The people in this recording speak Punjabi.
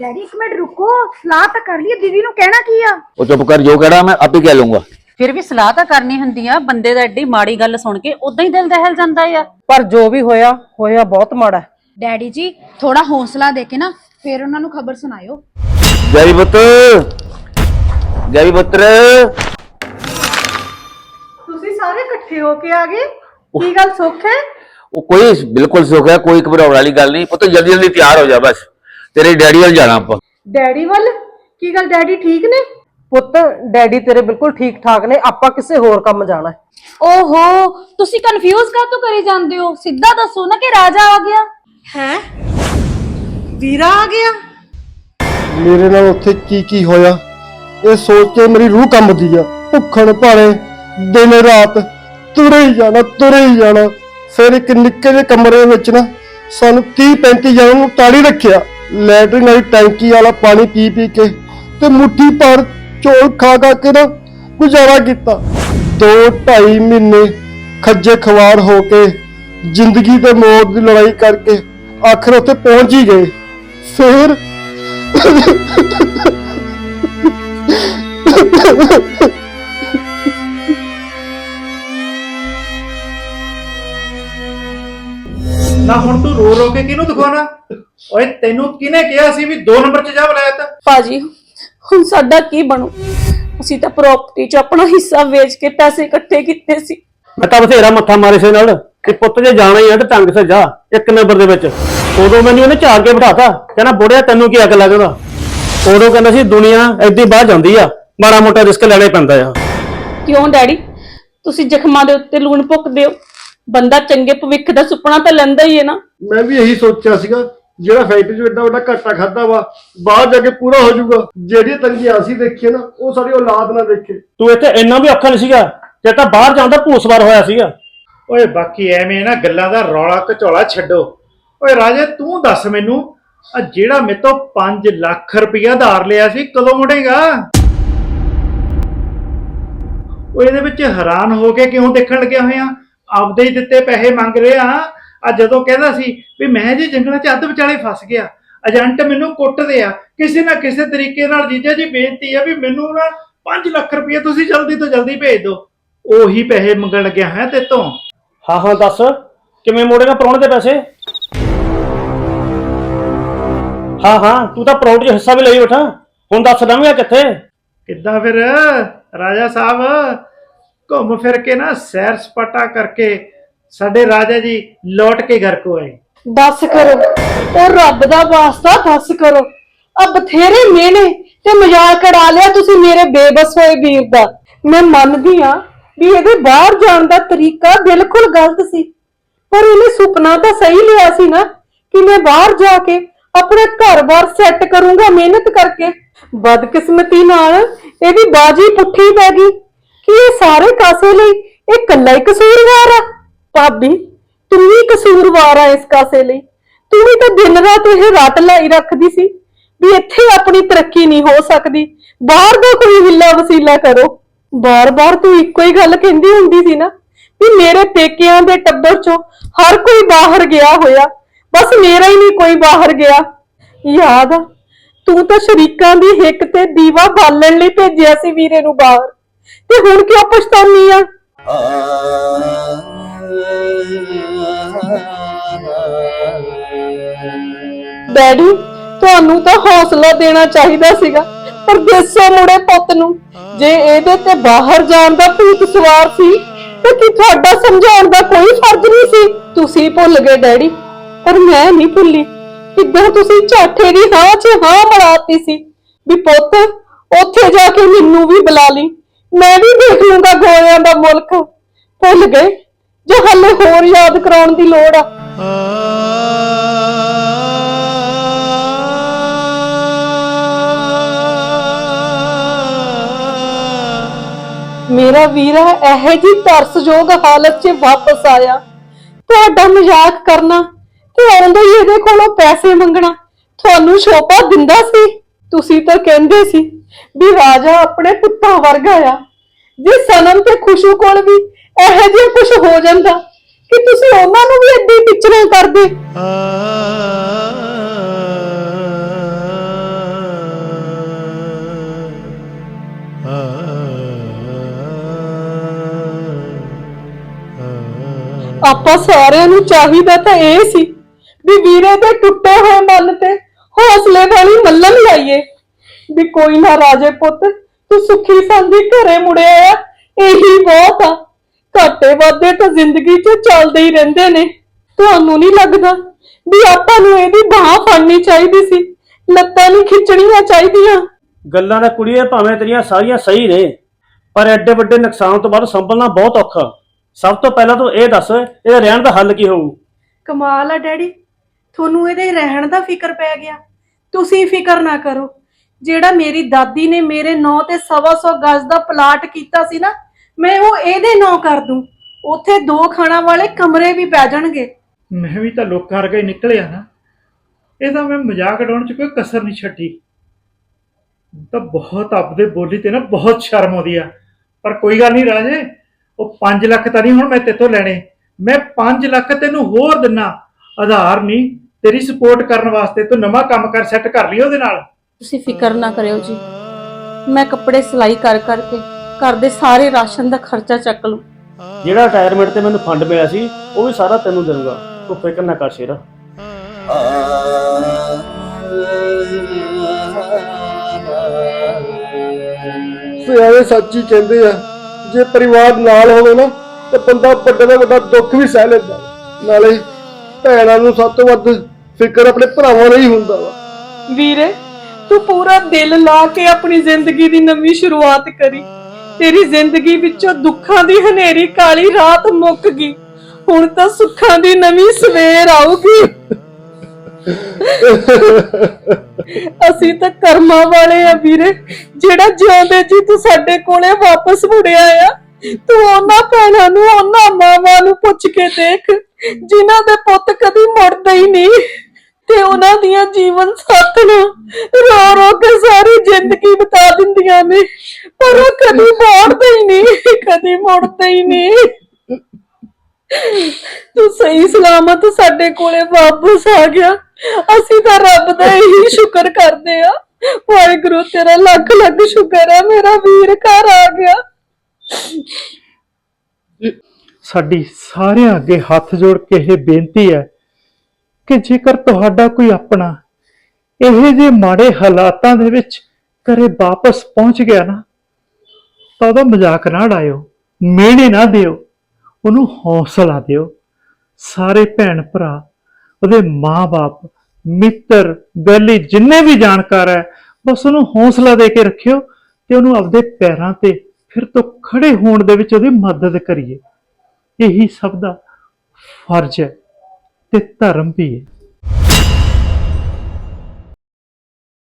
ਡੈਡੀ ਇੱਕ ਮਿੰਟ ਰੁਕੋ ਸਲਾਹ ਤਾਂ ਕਰ ਲਈ ਦੀਦੀ ਨੂੰ ਕਹਿਣਾ ਕੀ ਆ? ਉਹ ਚੁੱਪ ਕਰ ਜੋ ਕਹਿਣਾ ਮੈਂ ਆਪੇ ਕਹਿ ਲੂੰਗਾ ਫਿਰ ਵੀ ਸਲਾਹ ਤਾਂ ਕਰਨੀ ਹੁੰਦੀ ਆ ਬੰਦੇ ਦਾ ਐਡੀ ਮਾੜੀ ਗੱਲ ਸੁਣ ਕੇ ਉਦਾਂ ਹੀ ਦਿਲ ਦਹਿਲ ਜਾਂਦਾ ਆ। ਪਰ ਜੋ ਵੀ ਹੋਇਆ ਹੋਇਆ ਬਹੁਤ ਮਾੜਾ ਹੈ। ਡੈਡੀ ਜੀ ਥੋੜਾ ਹੌਸਲਾ ਦੇ ਕੇ ਨਾ ਫਿਰ ਉਹਨਾਂ ਨੂੰ ਖਬਰ ਸੁਣਾਇਓ। ਜੈ ਪੁੱਤ। ਜੈ ਪੁੱਤਰ। ਤੁਸੀਂ ਸਾਰੇ ਇਕੱਠੇ ਹੋ ਕੇ ਆ ਗਏ? ਕੀ ਗੱਲ ਸੁੱਖ ਹੈ? ਉਹ ਕੋਈ ਬਿਲਕੁਲ ਸੁੱਖ ਹੈ ਕੋਈ ਘਬਰਾਉਣ ਵਾਲੀ ਗੱਲ ਨਹੀਂ। ਪੁੱਤ ਜਲਦੀ ਜਲਦੀ ਤਿਆਰ ਹੋ ਜਾ ਬਸ। ਤੇਰੇ ਡੈਡੀ ਵੱਲ ਜਾਣਾ ਆਪਾਂ। ਡੈਡੀ ਵੱਲ? ਕੀ ਗੱਲ ਡੈਡੀ ਠੀਕ ਨੇ? ਪੁੱਤ ਡੈਡੀ ਤੇਰੇ ਬਿਲਕੁਲ ਠੀਕ ਠਾਕ ਨੇ ਆਪਾਂ ਕਿਸੇ ਹੋਰ ਕੰਮ ਜਾਣਾ ਹੈ। ਓਹੋ ਤੁਸੀਂ ਕਨਫਿਊਜ਼ ਕਾਹਤੋਂ ਕਰੀ ਜਾਂਦੇ ਹੋ? ਸਿੱਧਾ ਦੱਸੋ ਨਾ ਕਿ ਰਾਜਾ ਆ ਗਿਆ। ਹੈ? ਵੀਰਾ ਆ ਗਿਆ? ਮੇਰੇ ਨਾਲ ਉੱਥੇ ਕੀ ਕੀ ਹੋਇਆ? ਇਹ ਸੋਚ ਕੇ ਮੇਰੀ ਰੂਹ ਕੰਬਦੀ ਆ। ਭੁੱਖਣ ਭਾਣੇ ਦਿਨ ਰਾਤ ਤੁਰੇ ਹੀ ਜਾਣਾ ਤੁਰੇ ਹੀ ਜਾਣਾ। ਫਿਰ ਇੱਕ ਨਿੱਕੇ ਜਿਹੇ ਕਮਰੇ ਵਿੱਚ ਨਾ ਸਾਨੂੰ 30 35 ਜਣਾਂ ਨੂੰ ਤਾੜੀ ਰੱਖਿਆ। ਲੈਟਰਿਨ ਵਾਲੀ ਟੈਂਕੀ ਵਾਲਾ ਪਾਣੀ ਪੀ ਪੀ ਕੇ ਤੇ ਮੁੱਠੀ ਭਰ ਚੌਲ ਖਾ ਖਾ ਕੇ ਨਾ ਗੁਜ਼ਾਰਾ ਕੀਤਾ। 2.5 ਮਹੀਨੇ ਖੱਜੇ ਖਵਾਰ ਹੋ ਕੇ ਜ਼ਿੰਦਗੀ ਤੇ ਮੌਤ ਦੀ ਲੜਾਈ ਕਰਕੇ ਆਖਰ ਉੱਥੇ ਪਹੁੰਚ ਹੀ ਗਏ। ਫਿਰ ਨਾ ਹੁਣ ਤੂੰ ਰੋ ਰੋ ਕੇ ਕਿਹਨੂੰ ਦਿਖਾਉਣਾ? ਓਏ ਤੈਨੂੰ ਕਿਹਨੇ ਕਿਹਾ ਸੀ ਵੀ 2 ਨੰਬਰ 'ਚ ਜਾ ਬੁਲਾਇਆ ਤਾ? ਭਾਜੀ ਹੁਣ ਸਾਡਾ ਕੀ ਬਣੂ? ਅਸੀਂ ਤਾਂ ਪ੍ਰਾਪਰਟੀ 'ਚ ਆਪਣਾ ਹਿੱਸਾ ਵੇਚ ਕੇ ਪੈਸੇ ਇਕੱਠੇ ਕੀਤੇ ਸੀ। ਮੈਂ ਤਾਂ ਬਥੇਰਾ ਮੱਥਾ ਮਾਰੇ ਸੇ ਨਾਲ ਕਿ ਪੁੱਤ ਜੇ ਜਾਣਾ ਹੀ ਆ ਤੇ ਢੰਗ ਸੇ ਜਾ ਇੱਕ ਨੰਬਰ ਦੇ ਵਿੱਚ। ਉਦੋਂ ਮੈਨੂੰ ਉਹਨੇ ਝਾੜ ਕੇ ਬਿਠਾਤਾ ਕਹਿੰਦਾ ਬੁੜਿਆ ਤੈਨੂੰ ਕੀ ਅੱਗ ਲੱਗਦਾ ਉਦੋਂ ਕਹਿੰਦਾ ਸੀ ਦੁਨੀਆ ਐਦੀ ਬਾਹਰ ਜਾਂਦੀ ਆ ਮਾੜਾ ਮੋਟਾ ਰਿਸਕ ਲੈਣਾ ਹੀ ਪੈਂਦਾ ਆ। ਕਿਉਂ ਡੈਡੀ? ਤੁਸੀਂ ਜ਼ਖਮਾਂ ਦੇ ਉੱਤੇ ਲੂਣ ਭੁੱਕਦੇ ਹੋ। ਬੰਦਾ ਚੰਗੇ ਭਵਿੱਖ ਦਾ ਸੁਪਨਾ ਤਾਂ ਲੈਂਦਾ ਹੀ ਹੈ ਨਾ। ਮੈਂ ਵੀ ਇਹੀ ਸੋਚਿਆ ਸੀਗਾ ਜਿਹੜਾ ਫੈਕਟਰੀ 'ਚ ਐਡਾ ਵੱਡਾ ਘਾਟਾ ਖਾਦਾ ਵਾ ਬਾਹਰ ਜਾ ਕੇ ਪੂਰਾ ਹੋ ਜਾਊਗਾ। ਜਿਹੜੀ ਤੰਗੀ ਅਸੀਂ ਦੇਖੀ ਹੈ ਨਾ ਉਹ ਸਾਡੀ ਔਲਾਦ ਨਾ ਦੇਖੇ। ਤੂੰ ਇੱਥੇ ਇੰਨਾ ਵੀ ਔਖਾ ਨਹੀਂ ਸੀਗਾ ਜੇ ਤਾਂ ਬਾਹਰ ਜਾਂਦਾ ਭੂਸਵਾਰ ਹੋਇਆ ਸੀਗਾ। ਓਏ ਬਾਕੀ ਐਵੇਂ ਨਾ ਗੱਲਾਂ ਦਾ ਰੌਲਾ ਘਚੋਲਾ ਛੱਡੋ। ਓਏ ਰਾਜੇ ਤੂੰ ਦੱਸ ਮੈਨੂੰ ਆ ਜਿਹੜਾ ਮੇਰੇ ਤੋਂ 5 ਲੱਖ ਰੁਪਇਆ ਧਾਰ ਲਿਆ ਸੀ ਕਦੋਂ ਮੁੜੇਗਾ? ਉਹ ਇਹਦੇ ਵਿੱਚ ਹੈਰਾਨ ਹੋ ਕੇ ਕਿਉਂ ਦੇਖਣ ਲੱਗਿਆ ਹੋਇਆ? ਆਪਦੇ ਹੀ ਦਿੱਤੇ ਪੈਸੇ ਮੰਗ ਰਿਹਾ। ਆ ਜਦੋਂ ਕਹਿੰਦਾ ਸੀ ਵੀ ਮੈਂ ਜੀ ਜੰਗਲਾਂ 'ਚ ਅੱਧ ਵਿਚਾਲੇ ਫਸ ਗਿਆ ਏਜੰਟ ਮੈਨੂੰ ਕੁੱਟਦੇ ਆ ਕਿਸੇ ਨਾ ਕਿਸੇ ਤਰੀਕੇ ਨਾਲ ਜੀਜਾ ਜੀ ਬੇਨਤੀ ਆ ਵੀ ਮੈਨੂੰ ਨਾ 5 ਲੱਖ ਰੁਪਏ ਤੁਸੀਂ ਜਲਦੀ ਤੋਂ ਜਲਦੀ ਭੇਜ ਦਿਓ। ਉਹੀ ਪੈਸੇ ਮੰਗਣ ਲੱਗਿਆ ਹੈ ਤੇ ਤੋਂ। ਹਾਂ ਹਾਂ ਦੱਸ ਕਿਵੇਂ ਮੋੜੇਗਾ ਪ੍ਰਾਹੁਣੇ ਦੇ ਪੈਸੇ? ਹਾਂ ਹਾਂ ਤੂੰ ਤਾਂ ਪ੍ਰਾਹੁਣੇ 'ਚ ਹਿੱਸਾ ਵੀ ਲਈ ਬੈਠਾ। ਹੁਣ ਦੱਸ ਦਵਾਂਗਾ ਕਿੱਥੇ? ਕਿੱਦਾਂ ਫਿਰ? ਰਾਜਾ ਸਾਹਿਬ ਘੁੰਮ ਫਿਰ ਕੇ ਨਾ ਸੈਰ ਸਪਾਟਾ ਕਰਕੇ ਸਾਡੇ ਰਾਜਾ ਜੀ ਲੌਟ ਕੇ ਘਰ ਕੋ ਆਏ। ਦੱਸ ਕਰੋ। ਉਹ ਰੱਬ ਦਾ ਵਾਸਤਾ ਦੱਸ ਕਰੋ। ਆ ਬਥੇਰੇ ਮਿਹਨੇ ਤੇ ਮਜ਼ਾਕ ਉਡਾ ਲਿਆ ਤੁਸੀਂ ਮੇਰੇ ਬੇਬਸ ਹੋਏ ਵੀਰ ਦਾ। ਮੈਂ ਮੰਨਦੀ ਆ ਵੀ ਇਹਦੇ ਬਾਹਰ ਜਾਣ ਦਾ ਤਰੀਕਾ ਬਿਲਕੁਲ ਗਲਤ ਸੀ। ਪਰ ਇਹਨੇ ਸੁਪਨਾ ਤਾਂ ਸਹੀ ਲਿਆ ਸੀ ਨਾ ਕਿ ਮੈਂ ਬਾਹਰ ਜਾ ਕੇ ਆਪਣੇ ਘਰ-ਬਾਰ ਸੈੱਟ ਕਰੂੰਗਾ ਮਿਹਨਤ ਕਰਕੇ। ਬਦਕਿਸਮਤੀ ਨਾਲ ਇਹਦੀ ਬਾਜੀ ਪੁੱਠੀ ਪੈ ਗਈ। ਕਿ ਇਹ ਸਾਰੇ ਕਾਸੇ ਲਈ ਇਹ ਇਕੱਲਾ ਹੀ ਕਸੂਰਵਾਰ ਆ? ਭਾਬੀ, ਤੂੰ ਵੀ ਕਸੂਰਵਾਰ ਆ ਇਸ ਕਾਸੇ ਲਈ। ਤੂੰ ਵੀ ਤਾਂ ਦਿਨ ਰਾਤ ਇਹ ਰੱਟ ਲਾਈ ਰੱਖਦੀ ਸੀ ਵੀ ਇੱਥੇ ਆਪਣੀ ਤਰੱਕੀ ਨਹੀਂ ਹੋ ਸਕਦੀ। ਬਾਹਰ ਦਾ ਕੋਈ ਹਿੱਲਾ ਵਸੀਲਾ ਕਰੋ। ਬਾਰ-ਬਾਰ ਤੂੰ ਇੱਕੋ ਹੀ ਗੱਲ ਕਹਿੰਦੀ ਹੁੰਦੀ ਸੀ ਨਾ ਵੀ ਮੇਰੇ ਪੇਕਿਆਂ ਦੇ ਟੱਬਰ ਚੋਂ ਹਰ ਕੋਈ ਬਾਹਰ ਗਿਆ ਹੋਇਆ। ਬਸ ਮੇਰਾ ਹੀ ਨਹੀਂ ਕੋਈ ਬਾਹਰ ਗਿਆ। ਯਾਦ ਆ, ਤੂੰ ਤਾਂ ਸ਼ਰੀਕਾਂ ਦੀ ਹਿੱਕ ਤੇ ਦੀਵਾ ਬਾਲਣ ਲਈ ਭੇਜਿਆ ਸੀ ਵੀਰੇ ਨੂੰ ਬਾਹਰ। ਤੇ ਹੁਣ ਕਿਉਂ ਪਛਤਾਨੀ ਆ ਡੈਡੀ, ਤੁਹਾਨੂੰ ਤਾਂ ਹੌਸਲਾ ਦੇਣਾ ਚਾਹੀਦਾ ਸੀਗਾ। ਪਰ ਦੇਸੋ ਮੁੜੇ ਪੁੱਤ ਨੂੰ, ਜੇ ਇਹਦੇ ਤੇ ਬਾਹਰ ਜਾਣ ਦਾ ਭੂਤ ਸਵਾਰ ਸੀ, ਤੇ ਕੀ ਤੁਹਾਡਾ ਸਮਝਾਉਣ ਦਾ ਕੋਈ ਫਰਜ਼ ਨਹੀਂ ਸੀ? ਤੁਸੀਂ ਭੁੱਲ ਗਏ ਡੈਡੀ, ਪਰ ਮੈਂ ਨਹੀਂ ਭੁੱਲੀ। ਕਿੱਦਾਂ ਤੁਸੀਂ ਝਾਠੇ ਦੀ ਹਾਂ 'ਚ ਹਾਂ ਮਰਾਤੀ ਸੀ? ਵੀ ਪੁੱਤ, ਉੱਥੇ ਜਾ ਕੇ ਮੈਨੂੰ ਵੀ ਬੁਲਾ ਲਈ। ਮੈਂ ਵੀ ਦੇਖ ਲੂੰਗਾ ਗੋਲਿਆਂ ਦਾ ਮੁਲਕ। ਭੁੱਲ ਗਏ, ਜੋ ਹੱਲੇ ਹੋਰ ਯਾਦ ਕਰਾਉਣ ਦੀ ਲੋੜ ਆ। ਮੇਰਾ ਵੀਰਾ ਇਹ ਜੀ ਤਰਸਯੋਗ ਹਾਲਤ 'ਚ ਵਾਪਸ ਆਇਆ। ਤੁਹਾਡਾ ਮਜ਼ਾਕ ਕਰਨਾ ਤੇ ਆਉਂਦਾ ਹੀ ਇਹਦੇ ਕੋਲੋਂ ਪੈਸੇ ਮੰਗਣਾ, ਤੁਹਾਨੂੰ ਸ਼ੋਭਾ ਦਿੰਦਾ ਸੀ? ਤੁਸੀਂ ਤਾਂ ਕਹਿੰਦੇ ਸੀ ਵੀ ਰਾਜਾ ਆਪਣੇ ਪੁੱਤਾਂ ਵਰਗਾ ਆ। ਜੇ ਸਨਮ ਤੇ ਖੁਸ਼ੂ ਕੋਲ ਵੀ ਇਹੋ ਜਿਹਾ ਕੁਝ ਹੋ ਜਾਂਦਾ, ਕਿ ਤੁਸੀਂ ਉਹਨਾਂ ਨੂੰ ਵੀ ਏਦਾਂ ਹੀ ਟੀਚਰਾਂ ਕਰਦੇ ਆਪਾਂ ਸਾਰਿਆਂ ਨੂੰ ਚਾਹੀਦਾ ਤਾਂ ਇਹ ਸੀ ਵੀ ਵੀਰੇ ਦੇ ਟੁੱਟੇ ਹੋਏ ਮਨ ਤੇ ਹੌਸਲੇ ਵਾਲੀ ਮੱਲਮ ਲਾਈਏ। ਵੀ ਕੋਈ ਨਾ ਰਾਜੇ ਪੁੱਤ, ਤੂੰ ਸੁਖੀ ਸੰਦੀ ਘਰੇ ਮੁੜਿਆ ਆ ਇਹੀ ਬਹੁਤ ਆ। ਘਾਟੇ ਵਾਧੇ ਤਾਂ ਜ਼ਿੰਦਗੀ 'ਚ ਚੱਲਦੇ ਹੀ ਰਹਿੰਦੇ ਨੇ। ਤੁਹਾਨੂੰ ਨਹੀਂ ਲੱਗਦਾ ਵੀ ਆਪਾਂ ਨੂੰ ਇਹਦੀ ਬਾਹ ਫੜਨੀ ਚਾਹੀਦੀ ਸੀ? ਲੱਤਾਂ ਨਹੀਂ ਖਿੱਚਣੀਆਂ ਚਾਹੀਦੀਆਂ। ਗੱਲਾਂ ਦਾ ਕੁੜੀਏ ਭਾਵੇਂ ਤੇਰੀਆਂ ਸਾਰੀਆਂ ਸਹੀ ਨੇ, ਪਰ ਐਡੇ ਵੱਡੇ ਨੁਕਸਾਨ ਤੋਂ ਬਾਅਦ ਸੰਭਲਣਾ ਬਹੁਤ ਔਖਾ। ਸਭ ਤੋਂ ਪਹਿਲਾਂ ਤੂੰ ਇਹ ਦੱਸ ਇਹਦੇ ਰਹਿਣ ਦਾ ਹੱਲ ਕੀ ਹੋਊ? ਕਮਾਲ ਆ ਡੈਡੀ ਤੁਹਾਨੂੰ ਇਹਦੇ ਰਹਿਣ ਦਾ ਫਿਕਰ ਪੈ ਗਿਆ। ਤੁਸੀਂ ਫਿਕਰ ਨਾ ਕਰੋ ਜਿਹੜਾ ਮੇਰੀ ਦਾਦੀ ਨੇ ਮੇਰੇ ਨਾਂ ਤੇ ਸਵਾ ਸੌ ਗਜ਼ ਦਾ ਪਲਾਟ ਕੀਤਾ ਸੀ ਨਾ ਮੈਂ ਉਹ ਇਹਦੇ ਨਾਂ ਕਰ ਦੂੰ। ਉੱਥੇ ਦੋ ਖਾਣਾ ਵਾਲੇ ਕਮਰੇ ਵੀ ਪੈ ਜਾਣਗੇ। ਮੈਂ ਵੀ ਤਾਂ ਲੋਕਾਂ ਵਰਗਾ ਹੀ ਨਿਕਲਿਆ ਨਾ। ਇਹਦਾ ਮੈਂ ਮਜ਼ਾਕ ਉਡਾਉਣ ਚ ਕੋਈ ਕਸਰ ਨਹੀਂ ਛੱਡੀ। ਤਾਂ ਬਹੁਤ ਆਪਦੇ ਬੋਲੀ ਤੇ ਨਾ ਬਹੁਤ ਸ਼ਰਮ ਆਉਂਦੀ ਆ। ਪਰ ਕੋਈ ਗੱਲ ਨਹੀਂ ਰਾਜੇ ਉਹ 5 ਲੱਖ ਤਾਂ ਨਹੀਂ ਹੁਣ ਮੈਂ ਤੇਤੋਂ ਲੈਣੇ। ਮੈਂ 5 ਲੱਖ ਤੈਨੂੰ ਹੋਰ ਦਿਨਾ। ਆਧਾਰ ਨਹੀਂ ਤੇਰੀ ਸਪੋਰਟ ਕਰਨ ਵਾਸਤੇ ਤੂੰ ਨਵਾਂ ਕੰਮ ਕਰ ਸੈੱਟ ਕਰ ਲਈ ਉਹਦੇ ਨਾਲ। ਤੁਸੀਂ ਫਿਕਰ ਨਾ ਕਰਿਓ ਜੀ। ਮੈਂ ਕੱਪੜੇ ਸਿਲਾਈ ਕਰ ਕਰਕੇ ਘਰ ਦੇ ਸਾਰੇ ਰਾਸ਼ਨ ਦਾ ਖਰਚਾ ਚੱਕ ਲੂੰ ਜਿਹੜਾ ਰਿਟਾਇਰਮੈਂਟ ਤੇ ਮੈਨੂੰ ਫੰਡ ਮਿਲਿਆ ਸੀ ਉਹ ਵੀ ਸਾਰਾ ਤੈਨੂੰ ਦੇਵਾਂਗਾ ਤੂੰ ਫਿਕਰ ਨਾ ਕਰ ਸ਼ੇਰਾ। ਸਿਆਣੇ ਸੱਚੀ ਕਹਿੰਦੇ ਆ ਜੇ ਪਰਿਵਾਰ ਨਾਲ ਹੋਵੇ ਨਾ ਤੇ ਬੰਦਾ ਵੱਡੇ ਤੋਂ ਵੱਡਾ ਦੁੱਖ ਵੀ ਸਹਿ ਲੈਂਦਾ। ਨਾਲੇ ਭੈਣਾਂ ਨੂੰ ਸਭ ਤੋਂ ਵੱਧ ਫਿਕਰ ਆਪਣੇ ਭਰਾਵਾਂ ਦਾ ਹੀ ਹੁੰਦਾ ਵਾ। ਵੀਰੇ ਤੂੰ ਪੂਰਾ ਦਿਲ ਲਾ ਕੇ ਆਪਣੀ ਜ਼ਿੰਦਗੀ ਦੀ ਨਵੀਂ ਸ਼ੁਰੂਆਤ ਕਰੀ। ਤੇਰੀ ਜ਼ਿੰਦਗੀ ਵਿੱਚੋਂ ਦੁੱਖਾਂ ਦੀ ਹਨੇਰੀ ਕਾਲੀ ਰਾਤ ਮੁੱਕ ਗਈ। ਹੁਣ ਤਾਂ ਸੁੱਖਾਂ ਦੀ ਨਵੀਂ ਸਵੇਰ ਆਊਗੀ। ਅਸੀਂ ਤਾਂ ਕਰਮਾਂ ਵਾਲੇ ਆ ਵੀਰੇ। ਜਿਹੜਾ ਜਿਉਂਦੇ ਜੀ ਤੂੰ ਸਾਡੇ ਕੋਲੇ ਵਾਪਸ ਮੁੜਿਆ ਆ, ਤੂੰ ਉਹਨਾਂ ਭੈਣਾਂ ਨੂੰ, ਉਹਨਾਂ ਮਾਵਾਂ ਨੂੰ ਪੁੱਛ ਕੇ ਦੇਖ, ਜਿਨ੍ਹਾਂ ਦੇ ਪੁੱਤ ਕਦੀ ਮੁੜਦੇ ਹੀ ਨਹੀਂ ਤੇ ਉਹਨਾਂ ਦੀਆਂ ਜੀਵਨ ਸਾਥਣਾਂ ਰੋ ਰੋ ਕੇ ਸਾਰੀ ਜ਼ਿੰਦਗੀ ਬਿਤਾ ਦਿੰਦੀਆਂ ਨੇ। ਪਰ ਉਹ ਕਦੀ ਮੁੜਦੇ ਹੀ ਨਹੀਂ, ਕਦੀ ਮੁੜਦੇ ਹੀ ਨਹੀਂ। ਤੂੰ ਸਹੀ ਸਲਾਮਤ ਸਾਡੇ ਕੋਲੇ ਵਾਪਸ ਆ ਗਿਆ। ਅਸੀਂ ਤਾਂ ਰੱਬ ਦਾ ਇਹੀ ਸ਼ੁਕਰ ਕਰਦੇ ਆ ਵਾਹਿਗੁਰੂ, ਤੇਰਾ ਲੱਖ ਲੱਖ ਸ਼ੁਕਰ ਹੈ, ਮੇਰਾ ਵੀਰ ਘਰ ਆ ਗਿਆ। ਸਾਡੀ ਸਾਰਿਆਂ ਅੱਗੇ ਹੱਥ ਜੋੜ ਕੇ ਇਹ ਬੇਨਤੀ ਹੈ ਕਿ ਜੇਕਰ ਤੁਹਾਡਾ ਕੋਈ ਆਪਣਾ ਇਹ ਜਿਹੇ ਮਾੜੇ ਹਾਲਾਤਾਂ ਦੇ ਵਿੱਚ ਘਰੇ ਵਾਪਸ ਪਹੁੰਚ ਗਿਆ ਨਾ, ਤਾਂ ਉਹਦਾ ਮਜ਼ਾਕ ਨਾ ਉਡਾਇਓ, ਮਿਹਣੇ ਨਾ ਦਿਓ। ਉਹਨੂੰ ਹੌਸਲਾ ਦਿਓ। ਸਾਰੇ ਭੈਣ ਭਰਾ, ਉਹਦੇ ਮਾਂ-ਬਾਪ, ਮਿੱਤਰ ਬੈਲੀ ਜਿੰਨੇ ਵੀ ਜਾਣਕਾਰ ਹੈ, ਬਸ ਉਹਨੂੰ ਹੌਸਲਾ ਦੇ ਕੇ ਰੱਖਿਓ ਤੇ ਉਹਨੂੰ ਆਪਦੇ ਪੈਰਾਂ ਤੇ ਫਿਰ ਤੋਂ ਖੜੇ ਹੋਣ ਦੇ ਵਿੱਚ ਉਹਦੀ ਮਦਦ ਕਰੀਏ। ਇਹੀ ਸਭ ਦਾ ਫਰਜ਼ ਹੈ ਤੇ ਧਰਮ ਵੀ ਹੈ।